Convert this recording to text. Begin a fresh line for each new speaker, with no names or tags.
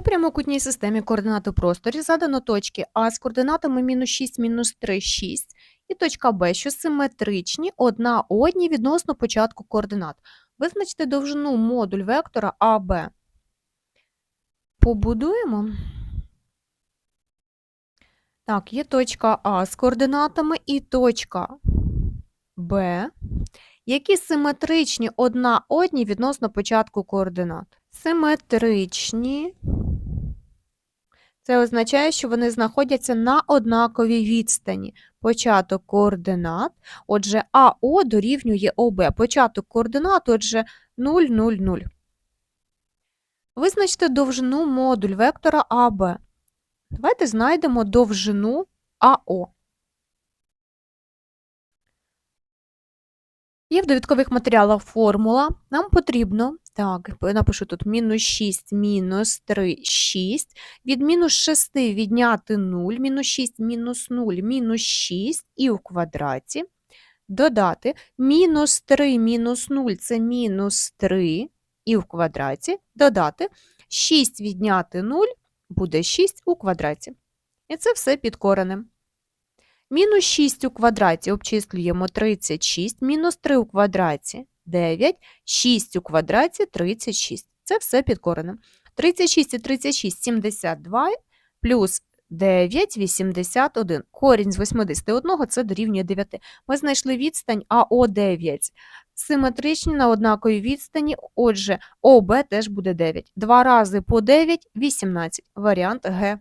У прямокутній системі координат у просторі задано точки А з координатами мінус 6, мінус 3, 6 і точка Б, що симетричні одна одній відносно початку координат. Визначте довжину модуль вектора АБ. Побудуємо. Так, є точка А з координатами і точка Б, які симетричні одна одній відносно початку координат. Симетричні. Це означає, що вони знаходяться на однаковій відстані. Початок координат. Отже, АО дорівнює ОБ. Початок координат, отже, 0, 0, 0. Визначте довжину модуль вектора АБ. Давайте знайдемо довжину АО. Є в довідкових матеріалах формула. Нам потрібно, так, напишу тут мінус 6, мінус 3, 6. Від мінус 6 відняти 0, мінус 6, мінус 0, мінус 6 і у квадраті. Додати мінус 3, мінус 0 – це мінус 3 і в квадраті. Додати 6 відняти 0 буде 6 у квадраті. І це все під коренем. Мінус 6 у квадраті обчислюємо 36, мінус 3 у квадраті 9, 6 у квадраті 36. Це все під коренем. 36 і 36 – 72, плюс 9 – 81. Корінь з 81 – це дорівнює 9. Ми знайшли відстань АО9. Симетричні на однаковій відстані, отже, ОБ теж буде 9. Два рази по 9 – 18. Варіант Г.